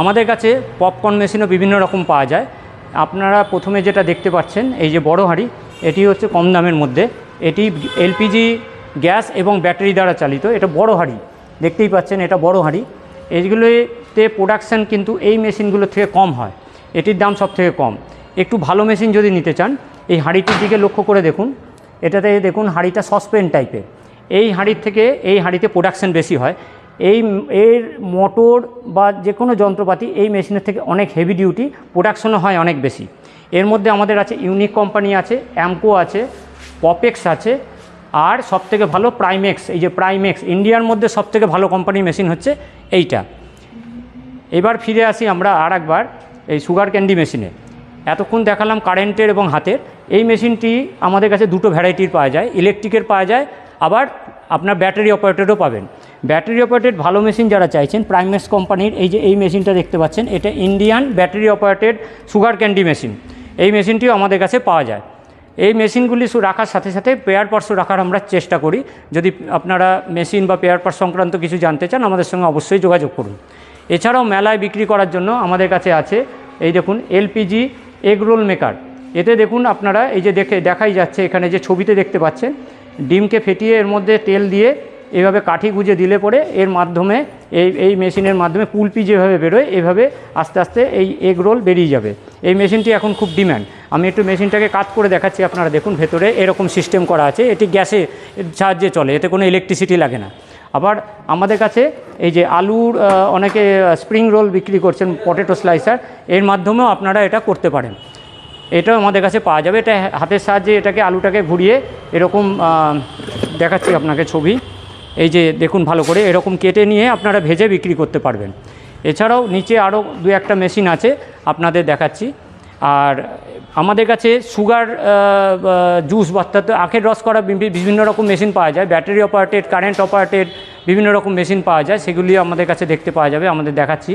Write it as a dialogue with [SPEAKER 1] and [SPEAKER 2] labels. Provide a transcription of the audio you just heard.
[SPEAKER 1] আমাদের কাছে পপকর্ন মেশিনও বিভিন্ন রকম পাওয়া যায়। আপনারা প্রথমে যেটা দেখতে পাচ্ছেন, এই যে বড় হাঁড়ি, এটি হচ্ছে কম দামের মধ্যে। এটি এলপিজি গ্যাস এবং ব্যাটারি দ্বারা চালিত, এটা বড় হাঁড়ি। দেখতেই পাচ্ছেন, এটা বড় হাঁড়ি। এইগুলোতে প্রোডাকশান কিন্তু এই মেশিনগুলোর থেকে কম হয়। এটির দাম সব থেকে কম। একটু ভালো মেশিন যদি নিতে চান, এই হাঁড়িটির দিকে লক্ষ্য করে দেখুন। এটাতে দেখুন, হাঁড়িটা সসপেন টাইপের এই হাঁড়ির থেকে, এই হাঁড়িতে প্রোডাকশান বেশি হয়। এই এর মোটর বা যে কোনো যন্ত্রপাতি এই মেশিনের থেকে অনেক হেভি ডিউটি প্রোডাকশনও হয় অনেক বেশি। এর মধ্যে আমাদের আছে ইউনিক কোম্পানি আছে অ্যামকো আছে পপেক্স আছে, আর সবথেকে ভালো প্রাইমেক্স এই যে প্রাইমেক্স ইন্ডিয়ার মধ্যে সবথেকে ভালো কোম্পানির মেশিন হচ্ছে এইটা। এবার ফিরে আসি আমরা আর একবার এই সুগার ক্যান্ডি মেশিনে এতক্ষণ দেখালাম কারেন্টের এবং হাতের। এই মেশিনটি আমাদের কাছে দুটো ভ্যারাইটির পাওয়া যায় ইলেকট্রিকের পাওয়া যায়, আবার আপনার ব্যাটারি অপারেটেডও পাবেন। ব্যাটারি অপারেটেড ভালো মেশিন যারা চাইছেন প্রাইমেক্স কোম্পানির এই যে এই মেশিনটা দেখতে পাচ্ছেন, এটা Indian battery operated sugar candy machine. এই মেশিনটিও আমাদের কাছে পাওয়া যায়। এই মেশিনগুলি রাখার সাথে সাথে পেয়ার পার্টসও রাখার আমরা চেষ্টা করি। যদি আপনারা মেশিন বা পেয়ার পার্স সংক্রান্ত কিছু জানতে চান, আমাদের সঙ্গে অবশ্যই যোগাযোগ করুন। এছাড়াও মেলায় বিক্রি করার জন্য আমাদের কাছে আছে, এই দেখুন এলপিজি এগ রোল মেকার এতে দেখুন আপনারা এই যে দেখে দেখাই যাচ্ছে, এখানে যে ছবিতে দেখতে পাচ্ছেন, ডিমকে ফেটিয়ে এর মধ্যে তেল দিয়ে এভাবে কাঠি গুঁজে দিলে পরে এর মাধ্যমে, এই এই মেশিনের মাধ্যমে কুলপি যেভাবে বেরোয়, এভাবে আস্তে আস্তে এই এগ রোল বেরিয়ে যাবে। এই মেশিনটি এখন খুব ডিম্যান্ড। আমি একটু মেশিনটাকে কাজ করে দেখাচ্ছি আপনারা দেখুন, ভেতরে এরকম সিস্টেম করা আছে। এটি গ্যাসে সাহায্যে চলে, এতে কোনো ইলেকট্রিসিটি লাগে না। আবার আমাদের কাছে এই যে আলুর অনেকে স্প্রিং রোল বিক্রি করছেন পটেটো স্লাইসার এর মাধ্যমেও আপনারা এটা করতে পারেন। এটাও আমাদের কাছে পাওয়া যাবে। এটা হাতের সাহায্যে এটাকে আলুটাকে ঘুরিয়ে এরকম দেখাচ্ছি আপনাকে ছবি। এই যে দেখুন ভালো করে, এরকম কেটে নিয়ে আপনারা ভেজে বিক্রি করতে পারবেন। এছাড়াও নিচে আরও দু একটা মেশিন আছে, আপনাদের দেখাচ্ছি। আর আমাদের কাছে সুগার জুস অর্থাৎ আখের রস করা বিভিন্ন রকম মেশিন পাওয়া যায়। ব্যাটারি অপারেটেড, কারেন্ট অপারেটেড বিভিন্ন রকম মেশিন পাওয়া যায় সেগুলি আমাদের কাছে দেখতে পাওয়া যাবে, আমাদের দেখাচ্ছি।